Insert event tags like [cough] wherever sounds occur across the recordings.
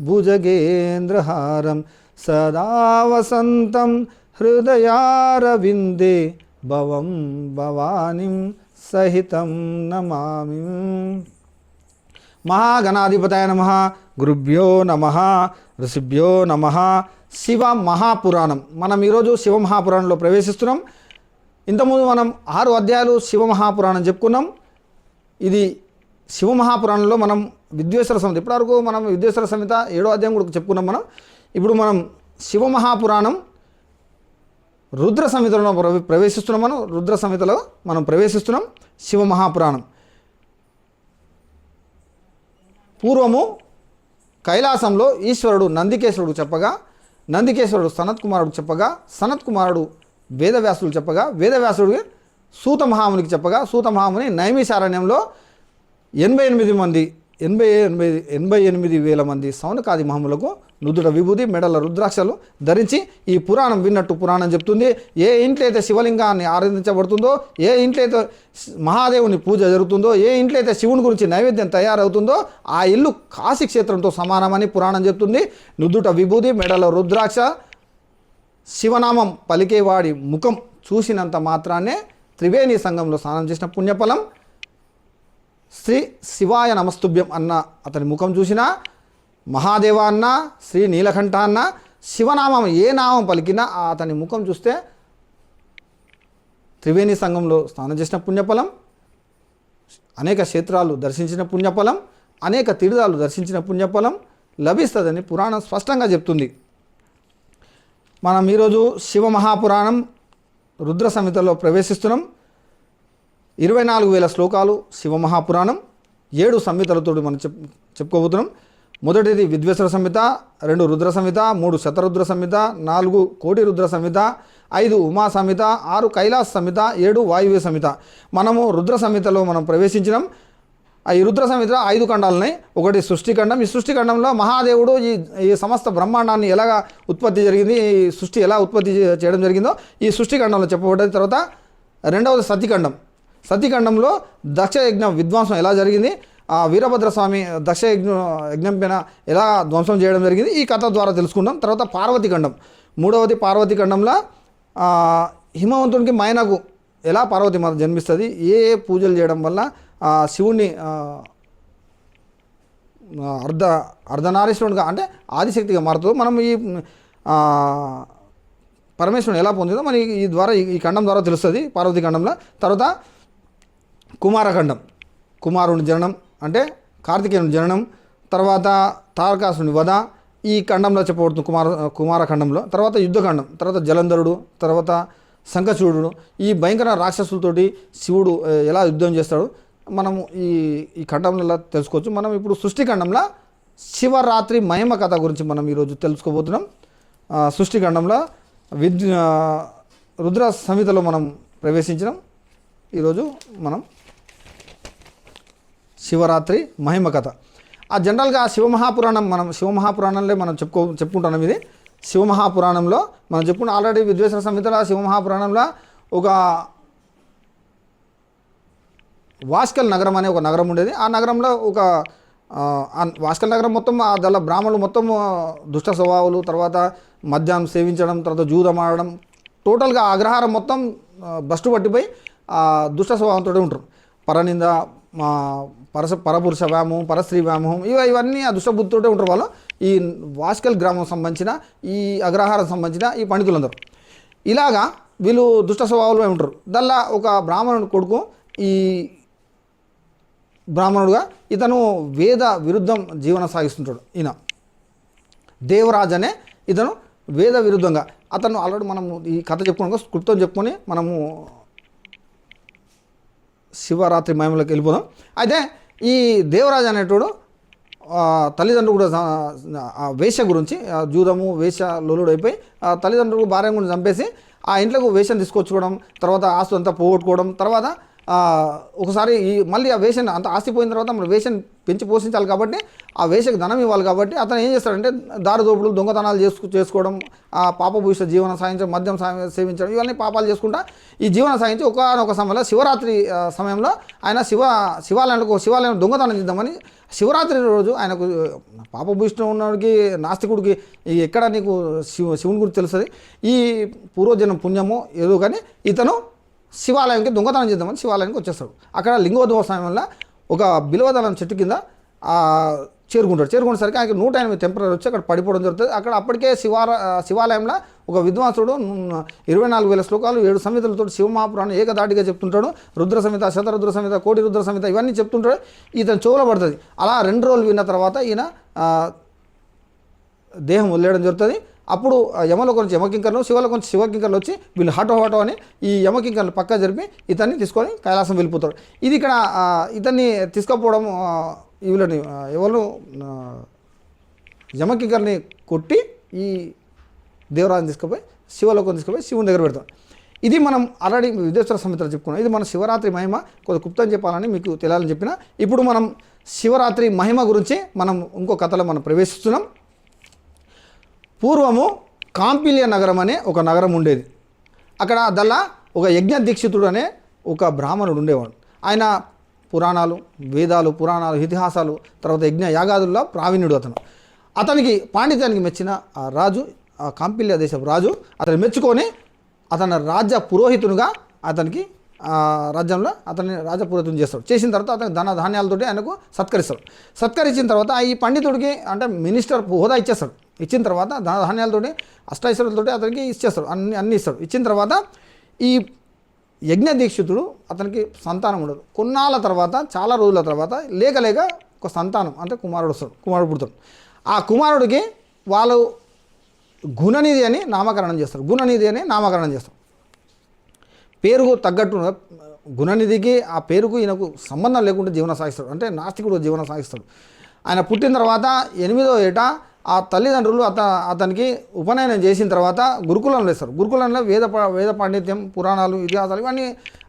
భుజగేంద్రహారం సదా వసంతం హృదయారవిందే భవం భవానిం సహితం నమామి మహాగణాధిపతాయ నమ గురుభ్యో నమ ఋషిభ్యో నమ శివ మహాపురాణం మనం ఈరోజు శివ మహాపురాణంలో ప్రవేశిస్తున్నాం. ఇంతకుముందు మనం ఆరు అధ్యాయాలు శివ మహాపురాణం చెప్పుకున్నాం. ఇది శివ మహాపురాణంలో మనం విద్వేశ్వర సంహిత ఇప్పటివరకు మనం విద్వేశ్వర సంహిత ఏడో అధ్యాయం కూడా చెప్పుకున్నాం మనం. ఇప్పుడు మనం శివ మహాపురాణం రుద్ర సంహితలో ప్రవే- ప్రవేశిస్తున్నాం మనం. రుద్ర సంహితలో మనం ప్రవేశిస్తున్నాం శివ మహాపురాణం పూర్వము కైలాసంలో ఈశ్వరుడు నందికేశ్వరుడు చెప్పగా నందికేశ్వరుడు సనత్ కుమారుడు చెప్పగా సనత్ కుమారుడు వేదవ్యాసుడు చెప్పగా వేదవ్యాసుడు సూత మహామునికి చెప్పగా సూత మహాముని ఎనభై ఎనిమిది మంది ఎనభై ఎనభై ఎనభై ఎనిమిది వేల మంది సౌనకాది మహములకు నుదుట విభూది మెడల రుద్రాక్షలు ధరించి ఈ పురాణం విన్నట్టు పురాణం చెప్తుంది. ఏ ఇంట్లో అయితే శివలింగాన్ని ఆరాధించబడుతుందో ఏ ఇంట్లో అయితే మహాదేవుని పూజ జరుగుతుందో ఏ ఇంట్లో అయితే శివుని గురించి నైవేద్యం తయారవుతుందో ఆ ఇల్లు కాశీ క్షేత్రంతో సమానమని పురాణం చెప్తుంది. నుదుట విభూది మెడల రుద్రాక్ష శివనామం పలికేవాడి ముఖం చూసినంత మాత్రాన్నే త్రివేణి సంఘంలో స్నానం చేసిన పుణ్యఫలం. శ్రీ శివాయ నమస్తుభ్యం అన్న అతని ముఖం చూసినా మహాదేవ అన్న శ్రీ నీలకంఠ అన్న శివనామం ఏ నామం పలికినా ఆ అతని ముఖం చూస్తే త్రివేణి సంఘంలో స్నానం చేసిన పుణ్యఫలం అనేక క్షేత్రాలు దర్శించిన పుణ్యఫలం అనేక తీర్థాలు దర్శించిన పుణ్యఫలం లభిస్తుందని పురాణం స్పష్టంగా చెప్తుంది. మనం ఈరోజు శివ మహాపురాణం రుద్ర సంహితలో ప్రవేశిస్తున్నాం. ఇరవై నాలుగు వేల శ్లోకాలు శివ మహాపురాణం ఏడు సంహితలతో మనం చెప్ చెప్పుకోబోతున్నాం. మొదటిది విద్వేశ్వర సంహిత రెండు రుద్ర సంహిత మూడు శతరుద్ర సంహిత నాలుగు కోటి రుద్ర సంహిత ఐదు ఉమా సంహిత ఆరు కైలాస సంహిత ఏడు వాయువ్య సంహిత. మనము రుద్ర సంహితలో మనం ప్రవేశించినాం. ఆ ఈ రుద్ర సంహిత ఐదు ఖండాలున్నాయి. ఒకటి సృష్టిఖండం ఈ సృష్టిఖండంలో మహాదేవుడు ఈ ఈ సమస్త బ్రహ్మాండాన్ని ఎలాగా ఉత్పత్తి జరిగింది ఈ సృష్టి ఎలా ఉత్పత్తి చేయడం జరిగిందో ఈ సృష్టిఖండంలో చెప్పబడ్డది. తర్వాత రెండవది సత్యఖండం. సతీఖండంలో దక్షయజ్ఞ విధ్వంసం ఎలా జరిగింది? ఆ వీరభద్ర స్వామి దక్ష యజ్ఞ యజ్ఞం పైన ఎలా ధ్వంసం చేయడం జరిగింది? ఈ కథ ద్వారా తెలుసుకుందాం. తర్వాత పార్వతి ఖండం. మూడవది పార్వతి ఖండంలో హిమవంతునికి మైనకు ఎలా పార్వతి మాత జన్మిస్తుంది? ఏ ఏ పూజలు చేయడం వల్ల ఆ శివుణ్ణి అర్ధ అర్ధనారీశ్వరుడుగా అంటే ఆదిశక్తిగా మారుతుంది మనం ఈ పరమేశ్వరుని ఎలా పొందిందో మనకి ఈ ద్వారా ఈ- ఈ ఖండం ద్వారా తెలుస్తుంది పార్వతీ ఖండంలో. తర్వాత కుమారఖండం. కుమారుని జననం అంటే కార్తికేయుని జననం తర్వాత తారకాసుని వధ ఈ ఖండంలో చెప్పబడుతుంది కుమార కుమారఖండంలో తర్వాత యుద్ధఖండం తర్వాత జలంధరుడు తర్వాత శంఖచూడు ఈ భయంకర రాక్షసులతోటి శివుడు ఎలా యుద్ధం చేస్తాడు? మనము ఈ ఈ ఖండంలో తెలుసుకోవచ్చు. మనం ఇప్పుడు సృష్టి ఖండంలో శివరాత్రి మహిమ కథ గురించి మనం ఈరోజు తెలుసుకోబోతున్నాం. సృష్టి ఖండంలో విద్ రుద్ర సంహితలో మనం ప్రవేశించినాం. ఈరోజు మనం శివరాత్రి మహిమ కథ ఆ జనరల్గా శివమహాపురాణం మనం శివమహాపురాణంలో మనం చెప్పుకో చెప్పుకుంటున్నాం ఇది. శివమహాపురాణంలో మనం చెప్పుకున్న ఆల్రెడీ విద్వేశ్వర సంహితలో శివమహాపురాణంలో ఒక వాస్కల్ నగరం అనే ఒక నగరం ఉండేది. ఆ నగరంలో ఒక వాస్కల్ నగరం మొత్తం ఆ దళ బ్రాహ్మణులు మొత్తం దుష్ట స్వభావాలు తర్వాత మద్యం సేవించడం తర్వాత జూదం ఆడడం టోటల్గా అగ్రహారం మొత్తం బస్టు భ్రష్టు పట్టిపోయి ఆ దుష్ట స్వభావంతో ఉంటారు పరనింద మా పరస పరపురుష వ్యామోహం పరస్త్రీ వ్యామోహం ఇవ ఇవన్నీ ఆ దుష్టబుద్ధితోటే ఉంటారు వాళ్ళు. ఈ వాస్కల్ గ్రామం సంబంధించిన ఈ అగ్రహారం సంబంధించిన ఈ పండితులందరూ. ఇలాగా వీళ్ళు దుష్ట స్వభావాలు ఉంటారు. దల్లా ఒక బ్రాహ్మణుడు కొడుకు ఈ బ్రాహ్మణుడుగా ఇతను వేద విరుద్ధం జీవనం సాగిస్తుంటాడు ఈయన. దేవరాజ్ అనే ఇతను వేద విరుద్ధంగా. అతను ఆల్రెడీ మనము ఈ కథ చెప్పుకున్నాక క్లుప్తం చెప్పుకొని మనము శివరాత్రి మహిమలోకి వెళ్ళిపోదాం. అయితే ఈ దేవరాజు అనేటోడు తల్లిదండ్రులు కూడా వేష గురించి జూదము వేష లోలుడు అయిపోయి ఆ తల్లిదండ్రులు భార్య గురించి చంపేసి ఆ ఇంట్లోకి వేషం తీసుకొచ్చుకోవడం తర్వాత ఆస్తు అంతా పోగొట్టుకోవడం తర్వాత ఒకసారి ఈ మళ్ళీ ఆ వేషన్ అంత ఆస్తి పోయిన తర్వాత మనం వేషన్ పెంచి పోషించాలి కాబట్టి ఆ వేషకు ధనం ఇవ్వాలి కాబట్టి అతను ఏం చేస్తాడంటే దారిదోపులు దొంగతనాలు చేసుకు చేసుకోవడం ఆ పాపభూష జీవన సాగించడం మద్యం సేవించడం ఇవన్నీ పాపాలు చేసుకుంటా ఈ జీవన సాగించి ఒకనొక సమయంలో శివరాత్రి సమయంలో ఆయన శివ శివాలయానికి ఒక శివాలయం దొంగతనం చేద్దామని శివరాత్రి రోజు ఆయనకు పాపభూషణ ఉన్నవాడికి నాస్తికుడికి ఎక్కడ నీకు శివ శివుని గురించి తెలుస్తుంది? ఈ పూర్వజనం పుణ్యము ఏదో కానీ ఇతను శివాలయానికి దొంగతనం చేద్దామని శివాలయానికి వచ్చేస్తాడు. అక్కడ లింగోద్భవ సమయంలో ఒక బిలవదళం చెట్టు కింద చేరుకుంటాడు. చేరుకునేసరికి ఆయనకి నూట ఎనిమిది టెంపరీ వచ్చి అక్కడ పడిపోవడం జరుగుతుంది. అక్కడ అప్పటికే శివార శివాలయంలో ఒక విద్వాంసుడు ఇరవై నాలుగు వేల శ్లోకాలు ఏడు సంహితలతో శివమహాపురాణం ఏకదాటిగా చెప్తుంటాడు. రుద్ర సంహిత శతరుద్ర సంహిత కోటి రుద్ర సంహిత ఇవన్నీ చెప్తుంటాడు. ఇతను చెవులో పడుతుంది. అలా రెండు రోజులు విన్న తర్వాత ఈయన దేహం వదిలేయడం జరుగుతుంది. అప్పుడు యమలోకం యమలోకి నుంచి యమకింకర్లు శివలోకం నుంచి శివకింకర్లు వచ్చి వీళ్ళు హటో హటో అని ఈ యమకింకర్లు పక్క జరిపి ఇతన్ని తీసుకొని కైలాసం వెళ్ళిపోతాడు ఇది ఇక్కడ ఇతన్ని తీసుకుపోవడం వీళ్ళని ఎవరు యమకింకర్ని కొట్టి ఈ దేవరాజుని తీసుకుపోయి శివలోకం తీసుకుపోయి శివుని దగ్గర పెడతాం ఇది మనం ఆల్రెడీ విదేశ్వర సమితిలో చెప్పుకున్నాం. ఇది మన శివరాత్రి మహిమ. కొద్దిగా గుప్తం చెప్పాలని మీకు తెలియాలని చెప్పిన ఇప్పుడు మనం శివరాత్రి మహిమ గురించి మనం ఇంకో కథలో మనం ప్రవేశిస్తున్నాం. పూర్వము కాంపిలియ నగరం అనే ఒక నగరం ఉండేది. అక్కడ దల్లా ఒక యజ్ఞ దీక్షితుడు అనే ఒక బ్రాహ్మణుడు ఉండేవాడు. ఆయన పురాణాలు వేదాలు పురాణాలు ఇతిహాసాలు తర్వాత యజ్ఞ యాగాదుల్లో ప్రావీణ్యుడు అతను. అతనికి పాండిత్యానికి మెచ్చిన ఆ రాజు ఆ కాంపిల్య దేశపు రాజు అతను మెచ్చుకొని అతని రాజ్య పురోహితునిగా అతనికి రాజ్యంలో అతన్ని రాజ పురోహితుని చేస్తాడు. చేసిన తర్వాత అతనికి ధన ధాన్యాలతోటి ఆయనకు సత్కరిస్తాడు. సత్కరించిన తర్వాత ఈ పండితుడికి అంటే మినిస్టర్ హోదా ఇచ్చేస్తాడు. ఇచ్చిన తర్వాత ధన ధాన్యాలతోటి అతనికి ఇచ్చేస్తాడు. అన్ని అన్ని ఇస్తాడు. ఇచ్చిన తర్వాత ఈ యజ్ఞ దీక్షితుడు అతనికి సంతానం ఉండదు. కొన్నాళ్ళ తర్వాత చాలా రోజుల తర్వాత లేక లేక ఒక సంతానం అంటే కుమారుడు వస్తాడు. కుమారుడు పుడతాడు. ఆ కుమారుడికి వాళ్ళు గుణనిధి అని నామకరణం చేస్తారు. గుణనిధి అని నామకరణం చేస్తారు. పేరుకు తగ్గట్టు గుణనిధికి ఆ పేరుకు ఈయనకు సంబంధం లేకుండా జీవనం సాగిస్తాడు. అంటే నాస్తికుడు జీవనం సాగిస్తాడు. ఆయన పుట్టిన తర్వాత ఎనిమిదో ఏట ఆ తల్లిదండ్రులు అత అతనికి ఉపనయనం చేసిన తర్వాత గురుకులంలో ఇస్తారు గురుకులంలో వేద వేద పాండిత్యం పురాణాలు ఇతిహాసాలు ఇవన్నీ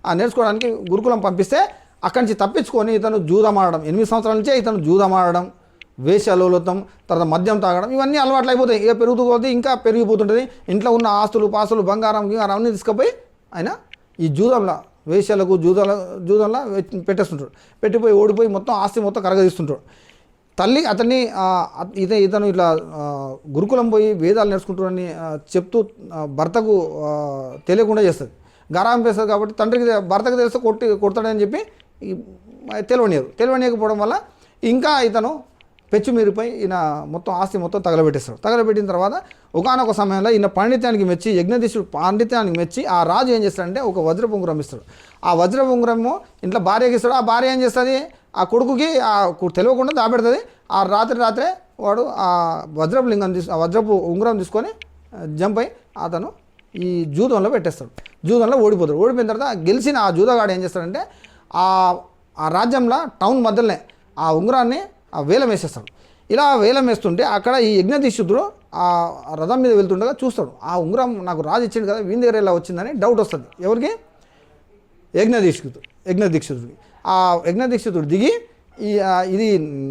ఆ నేర్చుకోవడానికి గురుకులం పంపిస్తే అక్కడి నుంచి తప్పించుకొని ఇతను జూదమాడడం. ఎనిమిది సంవత్సరాల నుంచే ఇతను జూదమాడడం వేషలోలతం తర్వాత మద్యం తాగడం ఇవన్నీ అలవాట్లు అయిపోతాయి ఇక పెరుగుతూ పోతే ఇంకా పెరిగిపోతుంటుంది. ఇంట్లో ఉన్న ఆస్తులు పాస్తులు బంగారం గింగారం అన్నీ తీసుకుపోయి ఆయన ఈ జూదంలో వేషాలకు జూదాల జూదంలో పెట్టేస్తుంటాడు. పెట్టిపోయి ఓడిపోయి మొత్తం ఆస్తి మొత్తం కరగదీస్తుంటాడు. తల్లి అతన్ని ఆ, ఇత ఇతను ఇట్లా గురుకులం పోయి వేదాలు నేర్చుకుంటాడని చెప్తూ భర్తకు తెలియకుండా చేస్తుంది. గారాం చేస్తుంది కాబట్టి తండ్రికి భర్తకు తెలిస్తే కొట్టి కొడతాడని చెప్పి తెలివనియరు తెలివనియకపోవడం వల్ల ఇంకా ఇతను పెచ్చు ఈయన మొత్తం ఆస్తి మొత్తం తగలబెట్టేస్తాడు. తగలబెట్టిన తర్వాత ఒకనొక సమయంలో ఈయన పాండిత్యానికి మెచ్చి యజ్ఞదీశుడు పాండిత్యానికి మెచ్చి ఆ రాజు ఏం చేస్తాడంటే ఒక వజ్ర ఉంగరం ఇస్తాడు. ఆ వజ్ర ఉంగరము ఇంట్లో భార్యకి ఇస్తాడు. ఆ భార్య ఏం చేస్తుంది? ఆ కొడుకుకి ఆ తెలియకుండా దాపెడుతుంది. ఆ రాత్రి రాత్రే వాడు ఆ వజ్రపు లింగం తీసు ఆ వజ్రపు ఉంగరం తీసుకొని జంప్ అయి అతను ఈ జూదంలో పెట్టేస్తాడు. జూదంలో ఓడిపోతాడు. ఓడిపోయిన తర్వాత గెలిచిన ఆ జూదగాడు ఏం చేస్తాడంటే ఆ ఆ రాజ్యంలో టౌన్ మధ్యలోనే ఆ ఉంగరాన్ని ఆ వేలం వేసేస్తాడు. ఇలా వేలం వేస్తుంటే అక్కడ ఈ యజ్ఞతీశుద్ధుడు ఆ రథం మీద వెళ్తుండగా చూస్తాడు. ఆ ఉంగరం నాకు రాజు ఇచ్చింది కదా వీని దగ్గర ఇలా వచ్చిందని డౌట్ వస్తుంది. ఎవరికి? యజ్ఞదీక్షితుడు యజ్ఞదీక్షితుడికి. ఆ యజ్ఞదీక్షితుడు దిగి ఇది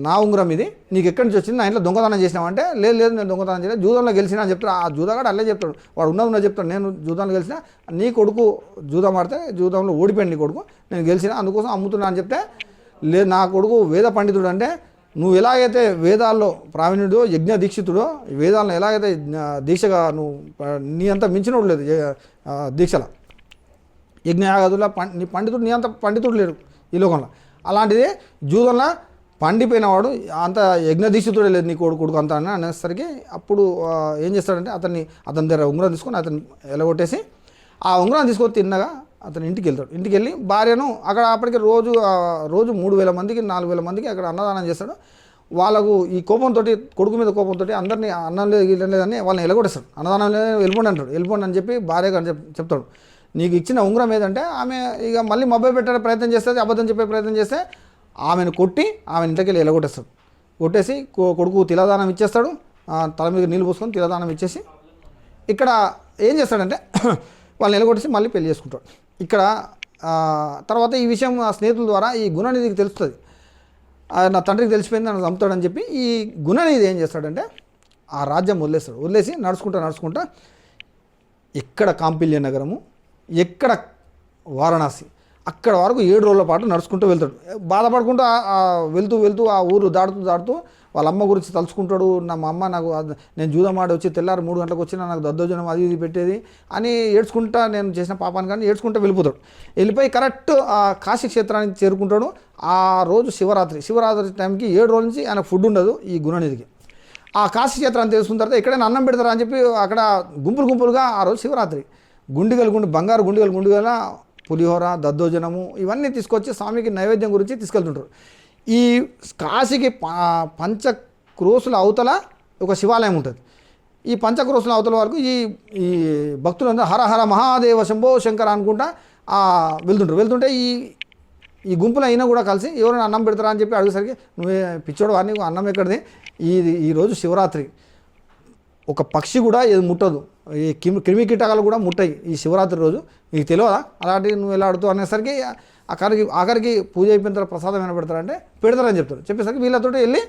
నా ఉంగరం ఇది నీకు ఎక్కడి నుంచి వచ్చింది? నా ఇంట్లో దొంగతనం చేసినావంటే లేదు లేదు నేను దొంగతనం చేయలేదు. జూదంలో గెలిచినా అని చెప్తాడు. ఆ జూదగాడు అల్లే చెప్తాడు. వాడు ఉన్నది ఉన్నది చెప్తాడు. నేను జూదంలో గెలిచిన నీ కొడుకు జూదం ఆడితే జూదంలో ఓడిపోయాడు నీ కొడుకు. నేను గెలిచిన అందుకోసం అమ్ముతున్నా అని చెప్తే లేదు నా కొడుకు వేద పండితుడు అంటే నువ్వు ఎలాగైతే వేదాల్లో ప్రావీణ్యుడో యజ్ఞ దీక్షితుడో వేదాలను ఎలాగైతే దీక్షగా నువ్వు నీ అంత మించినోడు లేదు దీక్షల ఆ, యజ్ఞయాగదుల పం నీ పండితుడు నీ అంత పండితుడు లేడు. ఈ లోకంలో. అలాంటిది జూదన్న పండిపోయినవాడు అంత యజ్ఞదీక్షితుడే లేదు నీ కొడుకు కొడుకు అంత అని అనేసరికి అప్పుడు ఏం చేస్తాడంటే అతన్ని అతని దగ్గర ఉంగరం తీసుకొని అతన్ని ఎలగొట్టేసి ఆ ఉంగరం తీసుకొని తిన్నగా అతను ఇంటికి వెళ్తాడు ఇంటికి వెళ్ళి భార్యను అక్కడ అప్పటికి రోజు రోజు మూడు వేల మందికి నాలుగు వేల మందికి అక్కడ అన్నదానం చేస్తాడు. వాళ్ళకు ఈ కోపంతో కొడుకు మీద కోపంతో అందరినీ అన్నం లేదు లేదని వాళ్ళని ఎలగొట్టేస్తాడు. అన్నదానం లేదు వెళ్ళిపోండి అంటాడు. వెళ్ళిపోండి అని చెప్పి భార్యగా చెప్ చెప్తాడు. నీకు ఇచ్చిన ఉంగరం ఏదంటే ఆమె ఇక మళ్ళీ మొబైల్ పెట్టే ప్రయత్నం చేస్తుంది అబద్ధం చెప్పే ప్రయత్నం చేస్తే ఆమెను కొట్టి ఆమె ఇంటికి వెళ్ళి ఎలగొట్టేస్తాడు. కొట్టేసి కొ- కొడుకు తిలదానం ఇచ్చేస్తాడు. తల మీద నీళ్ళు పోసుకొని తిలదానం ఇచ్చేసి ఇక్కడ ఏం చేస్తాడంటే [clears throat] వాళ్ళని నిలగొట్టేసి మళ్ళీ పెళ్ళి చేసుకుంటాడు. ఇక్కడ తర్వాత ఈ విషయం ఆ స్నేహితుల ద్వారా ఈ గుణనిధికి తెలుస్తుంది. నా తండ్రికి తెలిసిపోయింది నన్ను చంపుతాడని చెప్పి ఈ గుణనిధి ఏం చేస్తాడంటే ఆ రాజ్యం వదిలేస్తాడు. వదిలేసి నడుచుకుంటా నడుచుకుంటా ఇక్కడ కాంపిల్య నగరము ఎక్కడ వారణాసి అక్కడ వరకు ఏడు రోజుల పాటు నడుచుకుంటూ వెళ్తాడు. బాధపడుకుంటూ వెళ్తూ వెళ్తూ ఆ ఊరు దాటుతూ దాటుతూ వాళ్ళ అమ్మ గురించి తలుచుకుంటాడు. నా మా అమ్మ నాకు నేను జూదమాడి వచ్చి తెల్లారి మూడు గంటలకు వచ్చినా నాకు దద్దోజనం అది ఇది పెట్టేది అని ఏడ్చుకుంటా నేను చేసిన పాపాన్ని కానీ ఏడ్చుకుంటూ వెళ్ళిపోతాడు. వెళ్ళిపోయి కరెక్ట్ ఆ కాశీ క్షేత్రానికి చేరుకుంటాడు. ఆ రోజు శివరాత్రి. శివరాత్రి టైంకి ఏడు రోజుల నుంచి ఆయన ఫుడ్ ఉండదు ఈ గుణనిధికి. ఆ కాశీ క్షేత్రాన్ని తెలుసుకున్న తర్వాత ఎక్కడైనా అన్నం పెడతారా అని చెప్పి అక్కడ గుంపులు గుంపులుగా ఆ రోజు శివరాత్రి. గుండిగలు గుండు బంగారు గుండిగలు గుండుగల పులిహోర దద్దోజనము ఇవన్నీ తీసుకొచ్చి స్వామికి నైవేద్యం గురించి తీసుకెళ్తుంటారు. ఈ కాశీకి ప- పంచ క్రోసుల అవతల ఒక శివాలయం ఉంటుంది. ఈ పంచక్రోసుల అవతల వరకు ఈ ఈ భక్తులందరూ హర హర మహాదేవ శంభో శంకర అనుకుంటా వెళ్తుంటారు. వెళ్తుంటే ఈ ఈ గుంపులో అయినా కూడా కలిసి ఎవరైనా అన్నం పెడతారా అని చెప్పి అడిగేసరికి నువ్వే పిచ్చోడు వాడిని అన్నం ఎక్కడిది? ఈ ఈరోజు శివరాత్రి. ఒక పక్షి కూడా ఏది ముట్టదు. ఈ క్రిమి క్రిమి కీటకాలు కూడా ముట్టాయి ఈ శివరాత్రి రోజు. నీకు తెలియదా అలాంటి నువ్వు ఎలా ఆడుతూ అనేసరికి ఆఖరికి ఆఖరికి పూజ అయిపోయిన తర్వాత ప్రసాదం ఏమైనా పెడతారంటే పెడతారని చెప్తారు. చెప్పేసరికి వీళ్ళతో వెళ్ళి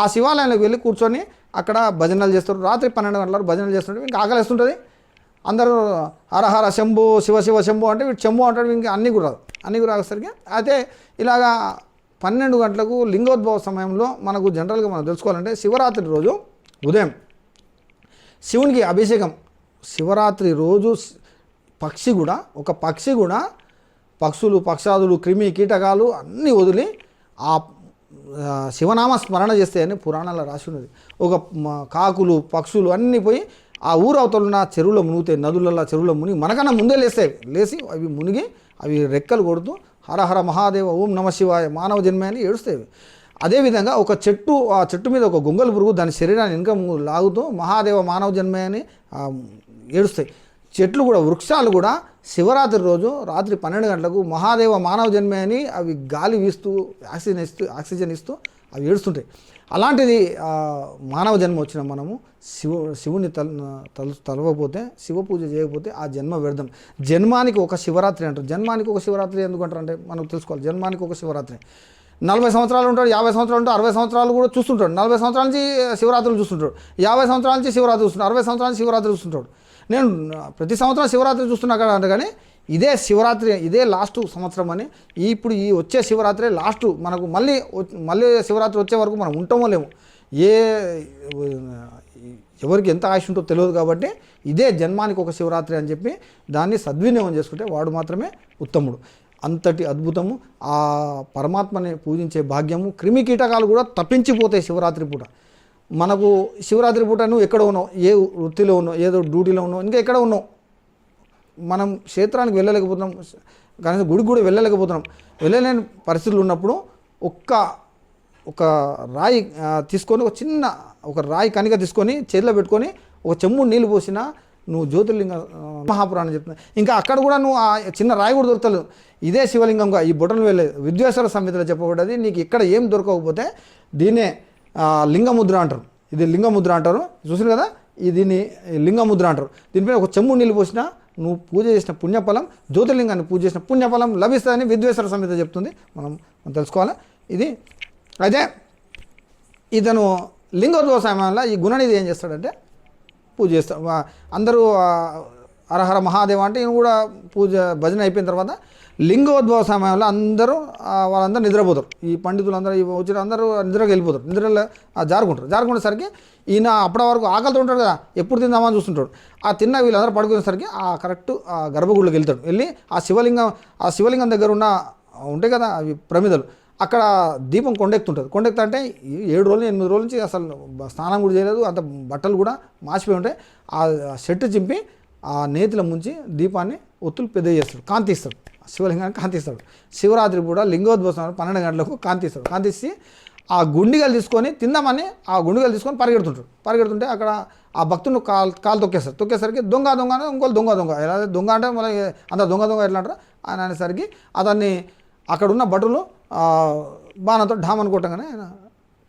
ఆ శివాలయంలోకి వెళ్ళి కూర్చొని అక్కడ భజనలు చేస్తారు. రాత్రి పన్నెండు గంటల భజనలు చేస్తుంటే ఇంకా ఆకలిస్తుంటుంది అందరూ హరహర శంభు శివ శివ శంభు అంటే వీడు శంభు అంటాడు ఇంకా అన్నీ కూడా రాదు అన్నీ కూడా రాసేసరికి అయితే ఇలాగా పన్నెండు గంటలకు లింగోద్భవ సమయంలో మనకు జనరల్గా మనం తెలుసుకోవాలంటే శివరాత్రి రోజు ఉదయం శివునికి అభిషేకం శివరాత్రి రోజు పక్షి కూడా ఒక పక్షి కూడా పక్షులు పక్షాదులు క్రిమి కీటకాలు అన్నీ వదిలి ఆ శివనామ స్మరణ చేస్తే అని పురాణాల్లో రాసి ఉన్నది. ఒక కాకులు పక్షులు అన్నీ పోయి ఆ ఊరు అవతలున్న చెరువులో మునుగుతాయి నదులలో చెరువులో మునిగి మనకన్నా ముందే లేస్తాయి. లేచి అవి మునిగి అవి రెక్కలు కొడుతూ హరహర మహాదేవ ఓం నమ శివాయ మానవ జన్మే అని ఏడుస్తాయి. అదేవిధంగా ఒక చెట్టు ఆ చెట్టు మీద ఒక గొంగలు పురుగు దాని శరీరాన్ని ఇంకా లాగుతూ మహాదేవ మానవ జన్మే అని ఏడుస్తాయి. చెట్లు కూడా వృక్షాలు కూడా శివరాత్రి రోజు రాత్రి పన్నెండు గంటలకు మహాదేవ మానవ జన్మే అని అవి గాలి వీస్తూ ఆక్సిజన్ ఇస్తూ ఆక్సిజన్ ఇస్తూ అవి ఏడుస్తుంటాయి. అలాంటిది మానవ జన్మ వచ్చిన మనము శివ శివుని తల తల తలవకపోతే శివ పూజ చేయకపోతే ఆ జన్మ వ్యర్థం. జన్మానికి ఒక శివరాత్రి అంటారు. జన్మానికి ఒక శివరాత్రి ఎందుకు అంటారు అంటే మనం తెలుసుకోవాలి. జన్మానికి ఒక శివరాత్రి. నలభై సంవత్సరాలు ఉంటాడు యాభై సంవత్సరాలు ఉంటాడు అరవై సంవత్సరాలు కూడా చూస్తుంటాడు. నలభై సంవత్సరాల నుంచి శివరాత్రులు చూస్తుంటాడు. యాభై సంవత్సరాల నుంచి శివరాత్రి చూస్తుంటాడు. అరవై సంవత్సరాల నుంచి శివరాత్రి చూస్తుంటాడు. నేను ప్రతి సంవత్సరం శివరాత్రి చూస్తున్నా కదా అంటే కానీ ఇదే శివరాత్రి ఇదే లాస్ట్ సంవత్సరం అని ఇప్పుడు ఈ వచ్చే శివరాత్రి లాస్ట్ మనకు మళ్ళీ మళ్ళీ శివరాత్రి వచ్చే వరకు మనం ఉంటామో లేము ఏ ఎవరికి ఎంత ఆయుష్ ఉంటో తెలియదు కాబట్టి ఇదే జన్మానికి ఒక శివరాత్రి అని చెప్పి దాన్ని సద్వినియోగం చేసుకుంటే వాడు మాత్రమే ఉత్తముడు. అంతటి అద్భుతము ఆ పరమాత్మని పూజించే భాగ్యము క్రిమి కీటకాలు కూడా తప్పించిపోతాయి శివరాత్రి పూట. మనకు శివరాత్రి పూట నువ్వు ఎక్కడ ఉన్నావు? ఏ వృత్తిలో ఉన్నావు? ఏదో డ్యూటీలో ఉన్నావు? ఇంకా ఎక్కడ ఉన్నావు? మనం క్షేత్రానికి వెళ్ళలేకపోతున్నాం. కనీసం గుడికి కూడా వెళ్ళలేకపోతున్నాం. వెళ్ళలేని పరిస్థితులు ఉన్నప్పుడు ఒక్క ఒక రాయి తీసుకొని ఒక చిన్న ఒక రాయి కనిక తీసుకొని చేతిలో పెట్టుకొని ఒక చెమ్ము నీళ్ళు పోసినా నువ్వు జ్యోతిర్లింగ మహాపురాణం చెప్తున్నా. ఇంకా అక్కడ కూడా నువ్వు ఆ చిన్న రాయి కూడా దొరకలేదు ఇదే శివలింగంగా ఈ బొటను వెళ్ళే విద్వేశ్వర సంహితలో చెప్పబడ్డది. నీకు ఇక్కడ ఏం దొరకకపోతే దీన్నే లింగముద్ర అంటారు. ఇది లింగముద్ర అంటారు. చూసారు కదా? ఇది దీన్ని లింగముద్ర అంటారు. దీనిపైన ఒక చెమ్ము నీళ్ళు పోసినా నువ్వు పూజ చేసిన పుణ్యఫలం జ్యోతిర్లింగాన్ని పూజ చేసిన పుణ్యఫలం లభిస్తుందని విద్వేశ్వర సంహిత చెప్తుంది. మనం మనం తెలుసుకోవాలి? ఇది అయితే ఇతను లింగోద్భవ సమయంలో ఈ గుణనిధి ఏం చేస్తాడంటే పూజ చేస్తాం. అందరూ హరహర మహాదేవ అంటే ఈయన కూడా పూజ భజన అయిపోయిన తర్వాత లింగోద్భవ సమయంలో అందరూ వాళ్ళందరూ నిద్రపోతారు. ఈ పండితులు అందరూ ఈ వచ్చిన అందరూ నిద్రకి వెళ్ళిపోతారు. నిద్రలో జారుకుంటారు. జారుకునేసరికి ఈయన అప్పటి వరకు ఆకలితో ఉంటాడు కదా ఎప్పుడు తిందామని చూస్తుంటాడు. ఆ తిన్న వీళ్ళందరూ పడుకునేసరికి ఆ కరెక్ట్ ఆ గర్భగుడిలోకి వెళ్తాడు. వెళ్ళి ఆ శివలింగం ఆ శివలింగం దగ్గర ఉన్న ఉంటాయి కదా అవి ప్రమిదలు. అక్కడ దీపం కొండెక్కుతుంటుంది కొండెక్త అంటే ఈ ఏడు రోజులు ఎనిమిది రోజుల నుంచి అసలు స్నానం కూడా చేయలేదు. అంత బట్టలు కూడా మాసిపోయి ఉంటాయి ఆ షర్టు చింపి ఆ నేతిలో ముంచి దీపాన్ని ఒత్తులు పెద్ద చేస్తాడు. కాంతి ఇస్తాడు. శివలింగానికి కాంతిస్తాడు శివరాత్రి కూడా లింగోద్భవం పన్నెండు గంటలకు కాంతిస్తాడు కాంతిస్తే ఆ గుండిగలు తీసుకొని తిందామని ఆ గుండిగలు తీసుకొని పరిగెడుతుంటాడు. పరిగెడుతుంటే అక్కడ ఆ భక్తుని కాలు కాలు తొక్కేస్తారు తొక్కేసరికి దొంగ దొంగ అని ఇంకోళ్ళు దొంగ దొంగ. ఎలా దొంగ అంటే మళ్ళీ అంత దొంగ దొంగ ఎట్లా అంటారు? అని అనేసరికి అతన్ని అక్కడ ఉన్న భటులు బాణంతో ఢామని కొట్టగానే ఆయన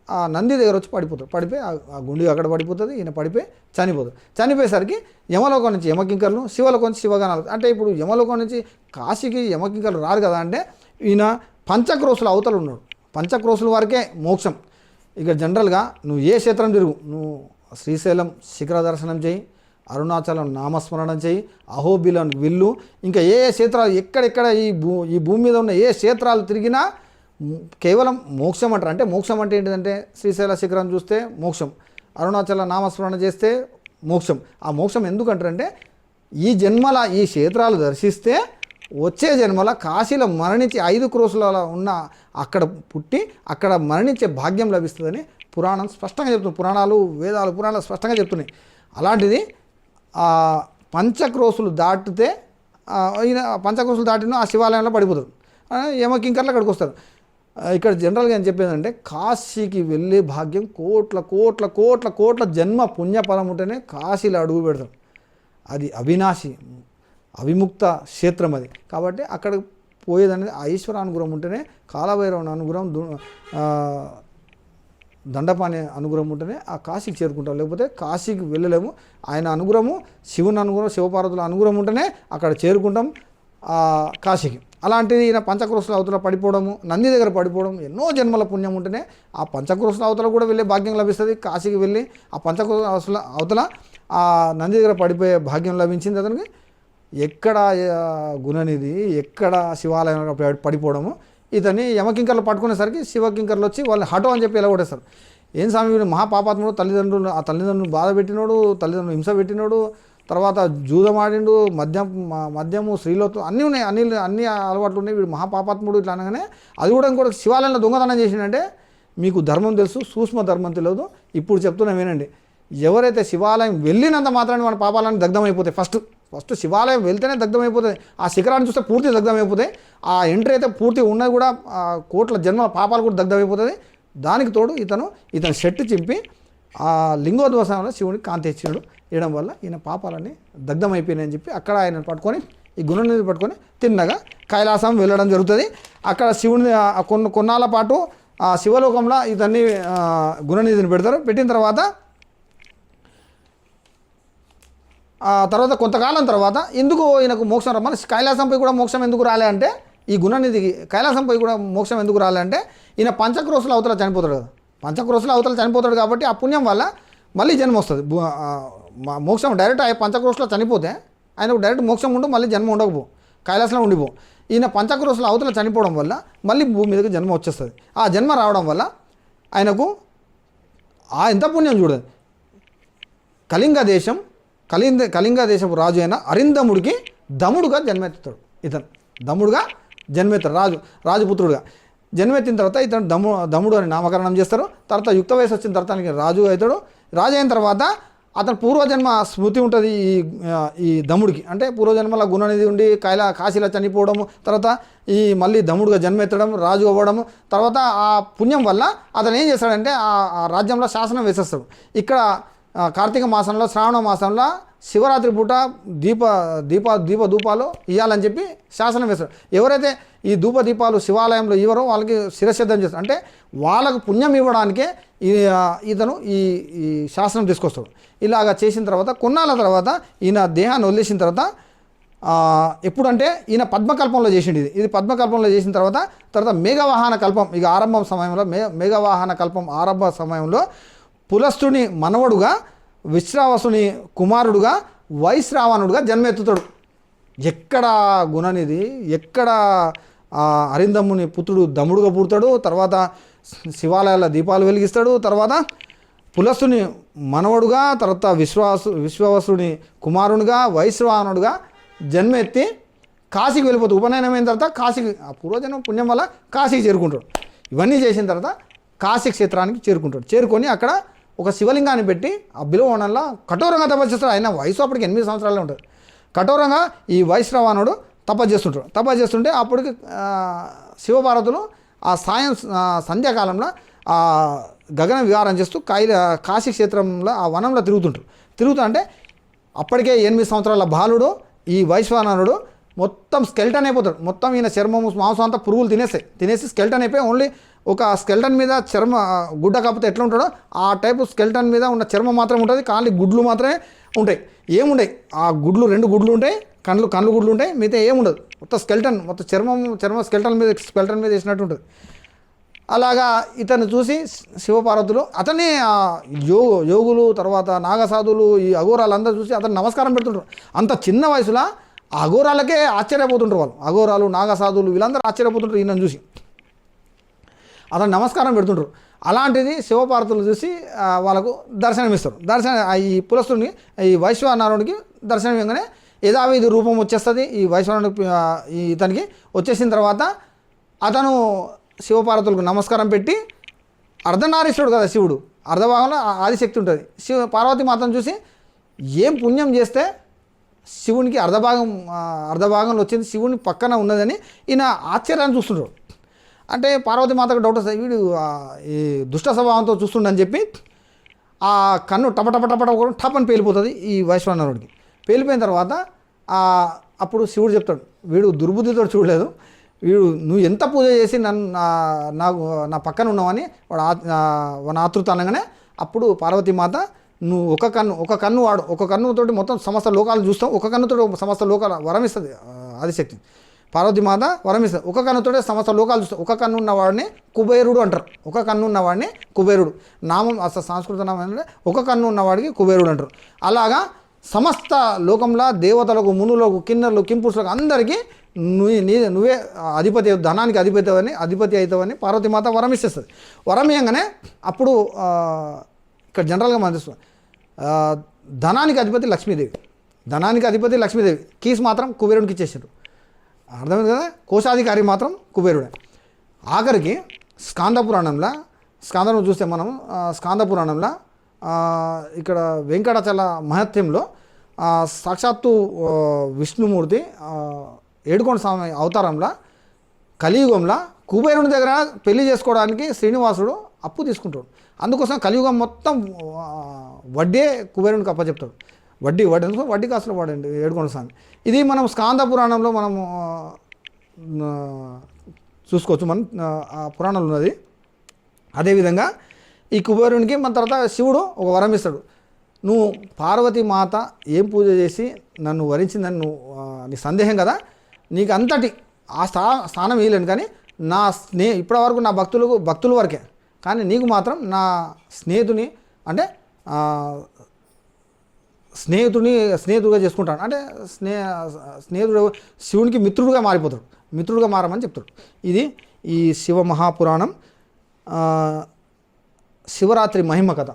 ఆ నంది దగ్గర వచ్చి పడిపోతాడు. పడిపోయి ఆ- గుండి అక్కడ పడిపోతుంది ఈయన పడిపోయి చనిపోతుంది చనిపోయేసరికి యమలోకం నుంచి యమకింకర్లు శివలోకం నుంచి శివగణాలు అంటే ఇప్పుడు యమలోకం నుంచి కాశీకి యమకింకర్లు రారు కదా అంటే ఈయన పంచక్రోసులు అవతలు ఉన్నాడు. పంచక్రోసుల వరకే మోక్షం. ఇక జనరల్గా నువ్వు ఏ క్షేత్రం తిరుగు? నువ్వు శ్రీశైలం శిఖర దర్శనం చేయి అరుణాచలం నామస్మరణం చేయి అహోబిలం విల్లు ఇంకా ఏ క్షేత్రాలు ఎక్కడెక్కడ ఈ భూ ఈ భూమి మీద ఉన్న ఏ క్షేత్రాలు తిరిగినా కేవలం మోక్షం అంటారు. అంటే మోక్షం అంటే ఏంటిదంటే శ్రీశైల శిఖరం చూస్తే మోక్షం. అరుణాచల నామస్మరణ చేస్తే మోక్షం. ఆ మోక్షం ఎందుకంటారంటే ఈ జన్మల ఈ క్షేత్రాలు దర్శిస్తే వచ్చే జన్మల కాశీలో మరణించి ఐదు క్రోసులలో ఉన్న అక్కడ పుట్టి అక్కడ మరణించే భాగ్యం లభిస్తుందని పురాణం స్పష్టంగా చెప్తుంది. పురాణాలు వేదాలు పురాణాలు స్పష్టంగా చెప్తున్నాయి. అలాంటిది పంచక్రోసులు దాటితే ఈయన పంచక్రోసులు దాటిన ఆ శివాలయంలో పడిపోతారు. ఏమో కింకర్లు అక్కడికి వస్తారు. ఇక్కడ జనరల్గా ఏం చెప్పేదంటే కాశీకి వెళ్ళే భాగ్యం కోట్ల కోట్ల కోట్ల కోట్ల జన్మ పుణ్యఫలం ఉంటేనే కాశీలో అడుగు పెడతాం అది అవినాశి అవిముక్త క్షేత్రం అది. కాబట్టి అక్కడ పోయేదనేది ఆ ఈశ్వర అనుగ్రహం ఉంటేనే కాలభైరవుని అనుగ్రహం దండపాని అనుగ్రహం ఉంటేనే ఆ కాశీకి చేరుకుంటాం లేకపోతే కాశీకి వెళ్ళలేము. ఆయన అనుగ్రహము శివుని అనుగ్రహం శివపార్వతుల అనుగ్రహం ఉంటేనే అక్కడ చేరుకుంటాం ఆ కాశీకి. అలాంటిది ఈయన పంచక్రోసుల అవతల పడిపోవడము నంది దగ్గర పడిపోవడం ఎన్నో జన్మల పుణ్యం ఉంటేనే ఆ పంచక్రోసుల అవతల కూడా వెళ్ళే భాగ్యం లభిస్తుంది. కాశీకి వెళ్ళి ఆ పంచక్రోసుల అవతల ఆ నంది దగ్గర పడిపోయే భాగ్యం లభించింది అతనికి. ఎక్కడ గుణనిధి ఎక్కడ శివాలయం పడిపోవడము ఇతన్ని యమకింకర్లు పట్టుకునేసరికి శివకింకర్లు వచ్చి వాళ్ళని హఠో అని చెప్పి ఎలా కొట్టేస్తారు ఏం స్వామి వీడు మహాపాపాత్ముడు తల్లిదండ్రులు ఆ తల్లిదండ్రులు బాధ పెట్టినోడు తల్లిదండ్రులు హింస పెట్టినోడు తర్వాత జూదమాడిండు మద్యం మద్యము స్త్రీలతో అన్నీ ఉన్నాయి అన్ని అన్ని అలవాట్లు ఉన్నాయి. వీడు మహాపాపాత్ముడు ఇట్లా అనగానే అది కూడా ఇంకోటి శివాలయంలో దొంగతనం చేసిండంటే మీకు ధర్మం తెలుసు సూక్ష్మ ధర్మం తెలియదు. ఇప్పుడు చెప్తున్నా వినండి. ఎవరైతే శివాలయం వెళ్ళినంత మాత్రాన్ని మన పాపాలను దగ్ధమైపోతాయి. ఫస్ట్ ఫస్ట్ శివాలయం వెళ్తేనే దగ్ధమైపోతుంది ఆ శిఖరాన్ని చూస్తే పూర్తి దగ్ధమైపోతాయి. ఆ ఎంట్రీ అయితే పూర్తి ఉన్నది కూడా కోట్ల జన్మ పాపాలు కూడా దగ్ధమైపోతుంది దానికి తోడు ఇతను ఇతను షర్ట్ చింపి ఆ లింగోద్వసంలో శివుడికి కాంతి ఇచ్చాడు. ఇవ్వడం వల్ల ఈయన పాపాలన్నీ దగ్ధమైపోయినాయని చెప్పి అక్కడ ఆయన పట్టుకొని ఈ గుణనిధి పట్టుకొని తిన్నగా కైలాసం వెళ్ళడం జరుగుతుంది. అక్కడ శివుని కొన్ని కొన్నాళ్ళ పాటు ఆ శివలోకంలో ఇతన్ని గుణనిధిని పెడతారు. పెట్టిన తర్వాత ఆ తర్వాత కొంతకాలం తర్వాత ఎందుకు ఈయనకు మోక్షం రమ్మని కైలాసంపై కూడా మోక్షం ఎందుకు రాలే అంటే ఈ గుణనిధికి కైలాసంపై కూడా మోక్షం ఎందుకు రాలే అంటే ఈయన పంచక్రోసులు అవతల చనిపోతాడు. కదా పంచక్రోసుల అవతల చనిపోతాడు కాబట్టి ఆ పుణ్యం వల్ల మళ్ళీ జన్మ వస్తుంది. భూ- మోక్షం డైరెక్ట్ ఆ పంచక్రోశలో చనిపోతే ఆయనకు డైరెక్ట్ మోక్షం ఉండు మళ్ళీ జన్మ ఉండకపో కైలాసంలో ఉండిపో. ఈయన పంచక్రోసుల అవతల చనిపోవడం వల్ల మళ్ళీ భూమి మీదకి జన్మ వచ్చేస్తుంది. ఆ జన్మ రావడం వల్ల ఆయనకు ఆ ఎంత పుణ్యం చూడదు కళింగ దేశం కళింగ కళింగ దేశపు రాజు అయిన అరిందముడికి దముడుగా జన్మెత్తుతాడు ఇతను దముడుగా జన్మెత్తాడు రాజు రాజుపుత్రుడుగా. జన్మెత్తిన తర్వాత ఇతను దము దముడు అని నామకరణం చేస్తారు. తర్వాత యుక్త వయసు వచ్చిన తర్వాత రాజు అవుతాడు. రాజు అయిన తర్వాత అతను పూర్వజన్మ స్మృతి ఉంటుంది ఈ ఈ దముడికి అంటే పూర్వజన్మల అనేది ఉండి కైలా కాశీలో చనిపోవడము తర్వాత ఈ మళ్ళీ దముడుగా జన్మెత్తడం రాజు అవ్వడము తర్వాత ఆ పుణ్యం వల్ల అతను ఏం చేస్తాడంటే ఆ రాజ్యంలో శాసనం వేసేస్తాడు. ఇక్కడ కార్తీక మాసంలో శ్రావణ మాసంలో శివరాత్రి పూట దీప దీప దీప ధూపాలు ఇవ్వాలని చెప్పి శాసనం వేస్తారు ఎవరైతే ఈ ధూప దీపాలు శివాలయంలో ఇవ్వరో వాళ్ళకి శిరసిద్ధం చేస్తారు. అంటే వాళ్ళకు పుణ్యం ఇవ్వడానికే ఈ ఇతను ఈ ఈ శాసనం తీసుకొస్తాడు. ఇలాగా చేసిన తర్వాత కొన్నాళ్ళ తర్వాత ఈయన దేహాన్ని వదిలేసిన తర్వాత ఎప్పుడంటే ఈయన పద్మకల్పంలో చేసిండు ఇది. ఇది పద్మకల్పంలో చేసిన తర్వాత తర్వాత మేఘవాహన కల్పం ఇక ఆరంభం సమయంలో మే మేఘవాహన కల్పం ఆరంభ సమయంలో పులస్తుని మనవడుగా విశ్రావసుని కుమారుడుగా వైశ్రావణుడుగా జన్మెత్తుతాడు. ఎక్కడ గుణనిధి ఎక్కడ అరిందమ్ముని పుత్రుడు దమ్ముడుగా పుడతాడు తర్వాత శివాలయాల దీపాలు వెలిగిస్తాడు తర్వాత పులస్తుని మనవడుగా తర్వాత విశ్వాసు విశ్వవసుని కుమారునిగా వైశ్రవానుడుగా జన్మెత్తి కాశీకి వెళ్ళిపోతాడు. ఉపనయనం అయిన తర్వాత కాశీకి ఆ పూర్వజన్మ పుణ్యం వల్ల కాశీకి చేరుకుంటాడు. ఇవన్నీ చేసిన తర్వాత కాశీ క్షేత్రానికి చేరుకుంటాడు. చేరుకొని అక్కడ ఒక శివలింగాన్ని పెట్టి ఆ బిలువనంలో కఠోరంగా తపస్సు చేస్తాడు. ఆయన వయసు అప్పటికి ఎనిమిది సంవత్సరాలే ఉంటుంది కఠోరంగా ఈ వైశ్రవానుడు తపస్సు చేస్తుంటాడు. తపస్సు చేస్తుంటే అప్పటికి శివపార్వతులు ఆ సాయం సంధ్యాకాలంలో ఆ గగన విహారం చేస్తూ కాయిల కాశీ క్షేత్రంలో ఆ వనంలో తిరుగుతుంటారు. తిరుగుతూ అంటే అప్పటికే ఎనిమిది సంవత్సరాల బాలుడు ఈ వైశ్వానరుడు మొత్తం స్కెల్టన్ అయిపోతాడు. మొత్తం ఈయన చర్మము మాంసం అంతా పురుగులు తినేస్తాయి. తినేసి స్కెల్టన్ అయిపోయి ఓన్లీ ఒక స్కెల్టన్ మీద చర్మ గుడ్డ కాకపోతే ఎట్లా ఉంటాడో ఆ టైపు స్కెల్టన్ మీద ఉన్న చర్మం మాత్రమే ఉంటుంది ఖాళీ గుడ్లు మాత్రమే ఉంటాయి. ఏముండయి? ఆ గుడ్లు రెండు గుడ్లు ఉంటాయి కళ్ళు కళ్ళు గుడ్లు ఉంటాయి మిగతా ఏముండదు. మొత్తం స్కెల్టన్ మొత్తం చర్మం చర్మం స్కెల్టన్ మీద స్కెల్టన్ మీద వేసినట్టు ఉంటుంది. అలాగా ఇతను చూసి శివపార్వతులు అతన్ని ఆ యోగులు తర్వాత నాగసాధువులు ఈ అఘోరాలందరూ చూసి అతను నమస్కారం పెడుతుంటారు. అంత చిన్న వయసులో అఘోరాలకే ఆశ్చర్యపోతుంటారు వాళ్ళు. అఘోరాలు నాగసాధులు వీళ్ళందరూ ఆశ్చర్యపోతుంటారు ఈయనను చూసి. అతను నమస్కారం పెడుతుంటారు అలాంటిది శివపార్వతులు చూసి వాళ్ళకు దర్శనం ఇస్తారు. దర్శనం ఈ పులస్తుడిని ఈ వైశ్వనారాయణుడికి దర్శనం ఇవ్వగానే యథావిధి రూపం వచ్చేస్తుంది. ఈ వైశ్వనారాయణ ఈ ఇతనికి వచ్చేసిన తర్వాత అతను శివపార్వతులకు నమస్కారం పెట్టి అర్ధనారీశ్వరుడు కదా శివుడు. అర్ధభాగంలో ఆదిశక్తి ఉంటుంది. శివ పార్వతి మాతను చూసి ఏం పుణ్యం చేస్తే శివునికి అర్ధభాగం అర్ధభాగంలో వచ్చింది శివుని పక్కన ఉన్నదని ఈయన ఆశ్చర్యాన్ని చూస్తుంటారు అంటే పార్వతి మాతకు డౌట్ వస్తుంది. వీడు ఈ దుష్ట స్వభావంతో చూస్తుండని చెప్పి ఆ కన్ను టప టప టప టప టప్ అని పేలిపోతుంది ఈ వైశ్వనారుడికి పేలిపోయిన తర్వాత అప్పుడు శివుడు చెప్తాడు వీడు దుర్బుద్ధితో చూడలేదు. వీడు నువ్వు ఎంత పూజ చేసి నన్ను నాకు నా పక్కన ఉన్నావని వాడు వాడు ఆతృత అనగానే అప్పుడు పార్వతీమాత నువ్వు ఒక కన్ను ఒక కన్ను వాడు ఒక కన్నుతోటి మొత్తం సమస్త లోకాలు చూస్తాం ఒక కన్నుతో సమస్త లోకాలు వరం ఇస్తుంది ఆదిశక్తి. పార్వతీమాత మాత ఇస్తుంది ఒక కన్నుతోటే సమస్త లోకాలు చూస్తాం ఒక కన్ను ఉన్నవాడిని కుబేరుడు అంటారు. ఒక కన్ను ఉన్నవాడిని కుబేరుడు. నామం అసలు సంస్కృత నామం ఏంటంటే ఒక కన్ను ఉన్నవాడికి కుబేరుడు అంటారు. అలాగా సమస్త లోకంలో దేవతలకు మునులకు కిన్నర్లు కింపురుషులకు అందరికీ నువ్వు నీ నువ్వే అధిపతి ధనానికి అధిపతి అని అధిపతి అవుతావని పార్వతీమాత వరం ఇచ్చేస్తుంది వరం ఇవ్వగానే అప్పుడు ఇక్కడ జనరల్గా మనం చూస్తాం ధనానికి అధిపతి లక్ష్మీదేవి. ధనానికి అధిపతి లక్ష్మీదేవి. కీస్ మాత్రం కుబేరునికి ఇచ్చేసారు అర్థమైంది కదా? కోశాధికారి మాత్రం కుబేరుడే. ఆఖరికి స్కాంద పురాణంలో స్కాందను చూస్తే మనం స్కాంద పురాణంలో ఇక్కడ వెంకటాచల మహత్యంలో సాక్షాత్తు విష్ణుమూర్తి ఏడుకొండ స్వామి అవతారంలో కలియుగంలో కుబేరుని దగ్గర పెళ్ళి చేసుకోవడానికి శ్రీనివాసుడు అప్పు తీసుకుంటాడు. అందుకోసం కలియుగం మొత్తం వడ్డే కుబేరునికి అప్పచెప్తాడు. వడ్డీ వడ్డీ వడ్డీ కాసులు వాడండి ఏడుకొండ స్వామి. ఇది మనం స్కాంద పురాణంలో మనము చూసుకోవచ్చు. మనం ఆ, పురాణంలో ఉన్నది. అదేవిధంగా ఈ కుబేరునికి మన తర్వాత శివుడు ఒక వరం ఇస్తాడు. నువ్వు పార్వతీ మాత ఏం పూజ చేసి నన్ను వరించిందని నువ్వు నీ సందేహం కదా? నీకు అంతటి ఆ స్థా స్థానం వేయలేను కానీ నా స్నే ఇప్పటివరకు నా భక్తులకు భక్తుల వరకే. కానీ నీకు మాత్రం నా స్నేహితుని అంటే స్నేహితుడిని స్నేహితుడిగా చేసుకుంటాడు అంటే స్నే స్నేహితుడు శివునికి మిత్రుడుగా మారిపోతాడు. మిత్రుడుగా మారమని చెప్తాడు. ఇది ఈ శివ మహాపురాణం శివరాత్రి మహిమ కథ.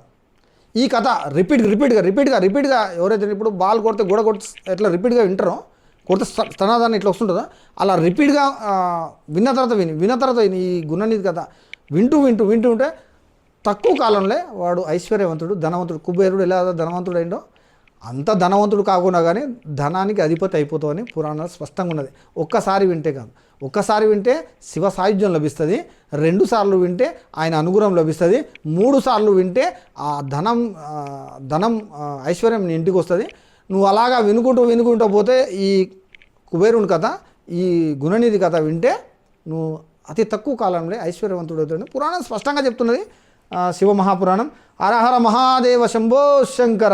ఈ కథ రిపీట్ రిపీట్గా రిపీట్గా రిపీట్గా ఎవరైతే ఇప్పుడు బాల్ కొడితే గోడ కొట్టి ఎట్లా రిపీట్గా వింటారో కొడితే స్తనాదాన్ని ఇట్లా వస్తుంటుందో? అలా రిపీట్గా విన్న తర్వాత విని విన్న తర్వాత విని ఈ గుణనీతి కథ వింటూ వింటూ వింటూ ఉంటే తక్కువ కాలంలో వాడు ఐశ్వర్యవంతుడు ధనవంతుడు కుబేరుడు ఎలా ధనవంతుడు అయిండో అంత ధనవంతుడు కాకుండా కానీ ధనానికి అధిపతి అయిపోతామని పురాణాలు స్పష్టంగా ఉన్నది. ఒక్కసారి వింటే కాదు. ఒక్కసారి వింటే శివ సాయుధ్యం లభిస్తుంది. రెండు సార్లు వింటే ఆయన అనుగ్రహం లభిస్తుంది. మూడు సార్లు వింటే ఆ ధనం ధనం ఐశ్వర్యం నీ ఇంటికి వస్తుంది. నువ్వు అలాగా వినుకుంటూ వినుకుంటూ పోతే ఈ కుబేరుని కథ ఈ గుణనిధి కథ వింటే నువ్వు అతి తక్కువ కాలంలో ఐశ్వర్యవంతుడు అవుతుంది పురాణం స్పష్టంగా చెప్తున్నది. శివ మహాపురాణం. హరహర మహాదేవ శంభో శంకర